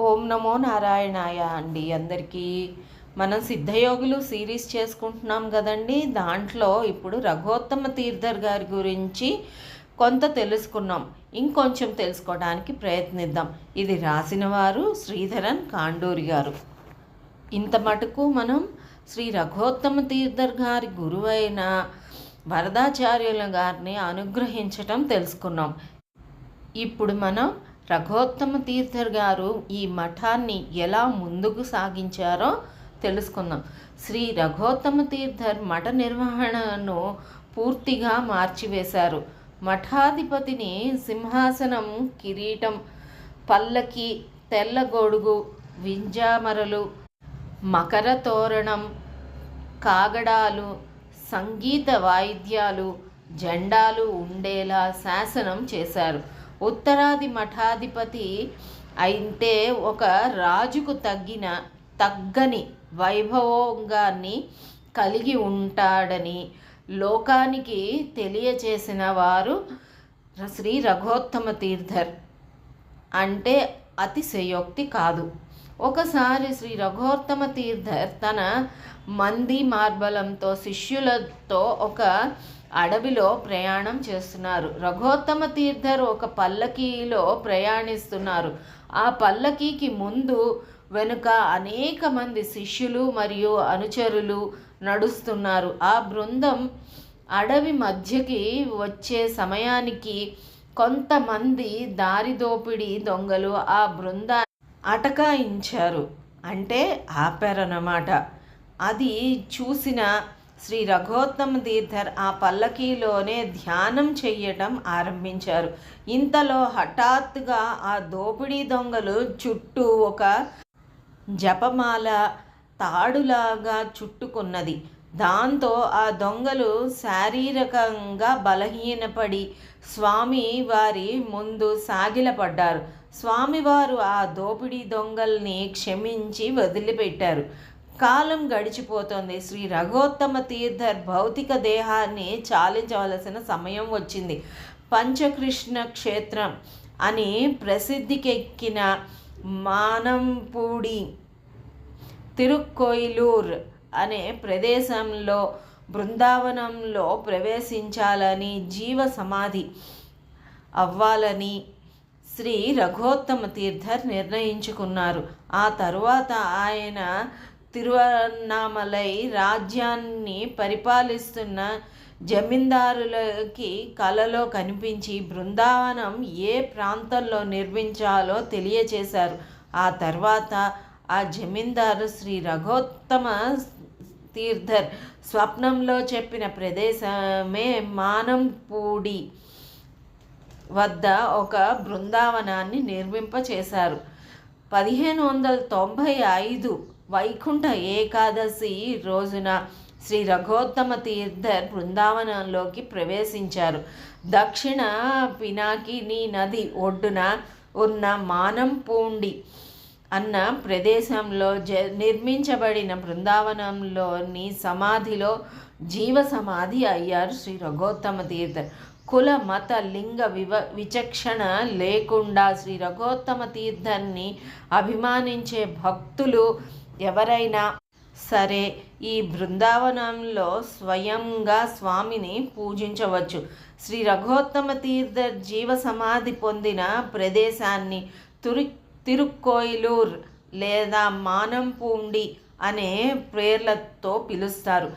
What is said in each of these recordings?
ఓం నమో నారాయణాయ అండి అందరికీ. మనం సిద్ధయోగులు సిరీస్ చేసుకుంటున్నాం కదండి. దాంట్లో ఇప్పుడు రఘోత్తమ తీర్థర్ గారి గురించి కొంత తెలుసుకున్నాం. ఇంకొంచెం తెలుసుకోవడానికి ప్రయత్నిద్దాం. ఇది రాసిన వారు శ్రీధరన్ కాండూరి గారు. ఇంత మటుకు మనం శ్రీ రఘోత్తమ తీర్థర్ గారి గురువైన వరదాచార్యుల గారిని అనుగ్రహించటం తెలుసుకున్నాం. ఇప్పుడు మనం రఘోత్తమ తీర్థర్ గారు ఈ మఠాన్ని ఎలా ముందుకు సాగించారో తెలుసుకుందాం. శ్రీ రఘోత్తమ తీర్థర్ మఠ నిర్వహణను పూర్తిగా మార్చివేశారు. మఠాధిపతిని సింహాసనం కిరీటం పల్లకి తెల్ల గొడుగు వింజామరలు మకర తోరణం కాగడాలు సంగీత వాయిద్యాలు జెండాలు ఉండేలా శాసనం చేశారు. ఉత్తరాది మఠాధిపతి అయితే ఒక రాజుకు తగ్గిన తగ్గని వైభవంగాన్ని కలిగి ఉంటాడని లోకానికి తెలియచేసిన వారు శ్రీ రఘోత్తమ తీర్థర్. అంటే అతిశయోక్తి కాదు. ఒకసారి శ్రీ రఘోత్తమ తీర్థర్ తన మంది మార్బలంతో శిష్యులతో ఒక అడవిలో ప్రయాణం చేస్తున్నారు. రఘోత్తమ తీర్థరు ఒక పల్లకీలో ప్రయాణిస్తున్నారు. ఆ పల్లకీకి ముందు వెనుక అనేక మంది శిష్యులు మరియు అనుచరులు నడుస్తున్నారు. ఆ బృందం అడవి మధ్యకి వచ్చే సమయానికి కొంతమంది దారిదోపిడీ దొంగలు ఆ బృందా అటకాయించారు. అంటే ఆపారన్నమాట. అది చూసిన శ్రీ రఘోత్తమ తీర్థర్ ఆ పల్లకీలోనే ధ్యానం చెయ్యటం ఆరంభించారు. ఇంతలో హఠాత్తుగా ఆ దోపిడీ దొంగలు చుట్టూ ఒక జపమాల తాడులాగా చుట్టుకున్నది. దాంతో ఆ దొంగలు శారీరకంగా బలహీనపడి స్వామి వారి ముందు సాగిలపడ్డారు. స్వామివారు ఆ దోపిడీ దొంగల్ని క్షమించి వదిలిపెట్టారు. కాలం గడిచిపోతుంది. శ్రీ రఘోత్తమ తీర్థర్ భౌతిక దేహాన్ని చాలించవలసిన సమయం వచ్చింది. పంచకృష్ణ క్షేత్రం అని ప్రసిద్ధికెక్కిన మానంపూడి తిరుక్కోయిలూర్ అనే ప్రదేశంలో బృందావనంలో ప్రవేశించాలని జీవ సమాధి అవ్వాలని శ్రీ రఘోత్తమ తీర్థర్ నిర్ణయించుకున్నారు. ఆ తరువాత ఆయన తిరువన్నామలై రాజ్యాన్ని పరిపాలిస్తున్న జమీందారులకి కలలో కనిపించి బృందావనం ఏ ప్రాంతంలో నిర్మించాలో తెలియచేశారు. ఆ తర్వాత ఆ జమీందారు శ్రీ రఘోత్తమ తీర్థర్ స్వప్నంలో చెప్పిన ప్రదేశమే మానంపూడి వద్ద ఒక బృందావనాన్ని నిర్మింపచేశారు. పదిహేను వందల తొంభై ఐదు వైకుంఠ ఏకాదశి రోజున శ్రీ రఘోత్తమ తీర్థర్ బృందావనంలోకి ప్రవేశించారు. దక్షిణ పినాకిని నది ఒడ్డున ఉన్న మానంపూండి అన్న ప్రదేశంలో జ నిర్మించబడిన బృందావనంలోని సమాధిలో జీవ సమాధి అయ్యారు శ్రీ రఘోత్తమ తీర్థర్ కుల మత లింగ వివ విచక్షణ లేకుండా శ్రీ రఘోత్తమ తీర్థర్ని అభిమానించే భక్తులు ఎవరైనా సరే ఈ బృందావనంలో స్వయంగా స్వామిని పూజించవచ్చు. శ్రీ రఘోత్తమ తీర్థ జీవ సమాధి పొందిన ప్రదేశాన్ని తురి తిరుక్కోయిలూర్ లేదా మానంపూండి అనే పేర్లతో పిలుస్తారు.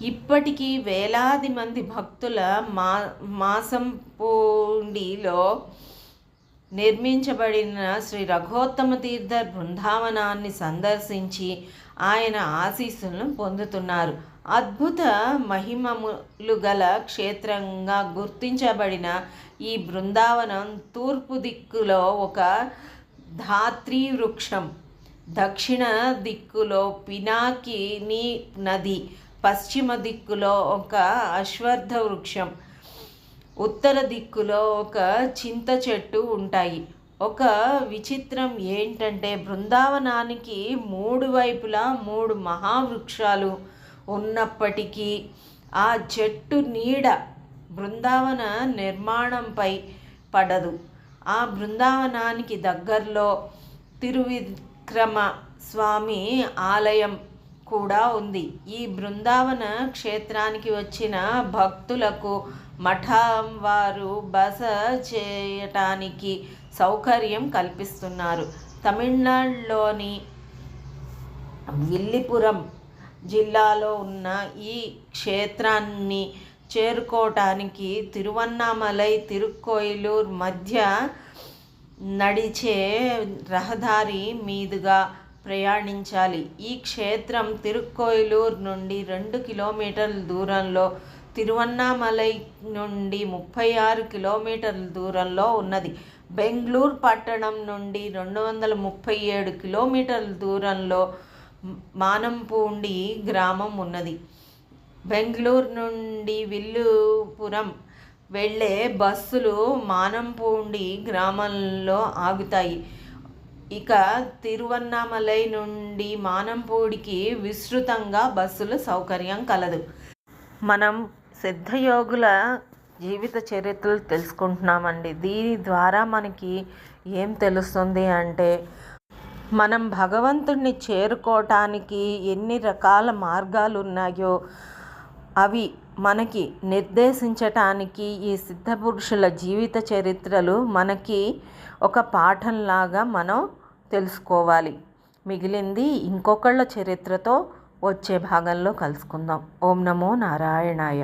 ఇప్పటికీ వేలాది మంది భక్తుల మా మాసంపూండిలో నిర్మించబడిన శ్రీ రఘోత్తమ తీర్థ బృందావనాన్ని సందర్శించి ఆయన ఆశీస్సులను పొందుతున్నారు. అద్భుత మహిమములు గల క్షేత్రంగా గుర్తించబడిన ఈ బృందావనం తూర్పు దిక్కులో ఒక ధాత్రి వృక్షం దక్షిణ దిక్కులో పినాకిని నది పశ్చిమ దిక్కులో ఒక అశ్వర్థ వృక్షం ఉత్తర దిక్కులో ఒక చింత చెట్టు ఉంటాయి. ఒక విచిత్రం ఏంటంటే బృందావనానికి మూడు వైపులా మూడు మహావృక్షాలు ఉన్నప్పటికీ ఆ చెట్టు నీడ బృందావన నిర్మాణంపై పడదు. ఆ బృందావనానికి దగ్గరలో తిరువిక్రమ స్వామి ఆలయం కూడా ఉంది. ఈ బృందావన క్షేత్రానికి వచ్చిన భక్తులకు మఠం వారు బస చేయటానికి సౌకర్యం కల్పిస్తున్నారు. తమిళనాడులోని విల్లిపురం జిల్లాలో ఉన్న ఈ క్షేత్రాన్ని చేరుకోవటానికి తిరువన్నామలై తిరుక్కోయిలూర్ మధ్య నడిచే రహదారి మీదుగా ప్రయాణించాలి. ఈ క్షేత్రం తిరుక్కోయిలూర్ నుండి రెండు కిలోమీటర్ల దూరంలో తిరువన్నామలై నుండి ముప్పై ఆరు కిలోమీటర్ల దూరంలో ఉన్నది. బెంగళూరు పట్టణం నుండి రెండు వందల ముప్పై ఏడు కిలోమీటర్ల దూరంలో మానంపూండి గ్రామం ఉన్నది. బెంగళూరు నుండి విల్లుపురం వెళ్ళే బస్సులు మానంపూండి గ్రామంలో ఆగుతాయి. ఇక తిరువన్నామలై నుండి మానంపూడికి విస్తృతంగా బస్సుల సౌకర్యం కలదు. మనం సిద్ధయోగుల జీవిత చరిత్రలు తెలుసుకుంటున్నామండి. దీని ద్వారా మనకి ఏం తెలుస్తుంది అంటే మనం భగవంతుడిని చేరుకోవటానికి ఎన్ని రకాల మార్గాలు ఉన్నాయో అవి మనకి నిర్దేశించటానికి ఈ సిద్ధపురుషుల జీవిత చరిత్రలు మనకి ఒక పాఠంలాగా మనం తెలుసుకోవాలి. మిగిలింది ఇంకొకళ్ళ చరిత్రతో వచ్చే భాగంలో కలుసుకుందాం. ఓం నమో నారాయణాయ.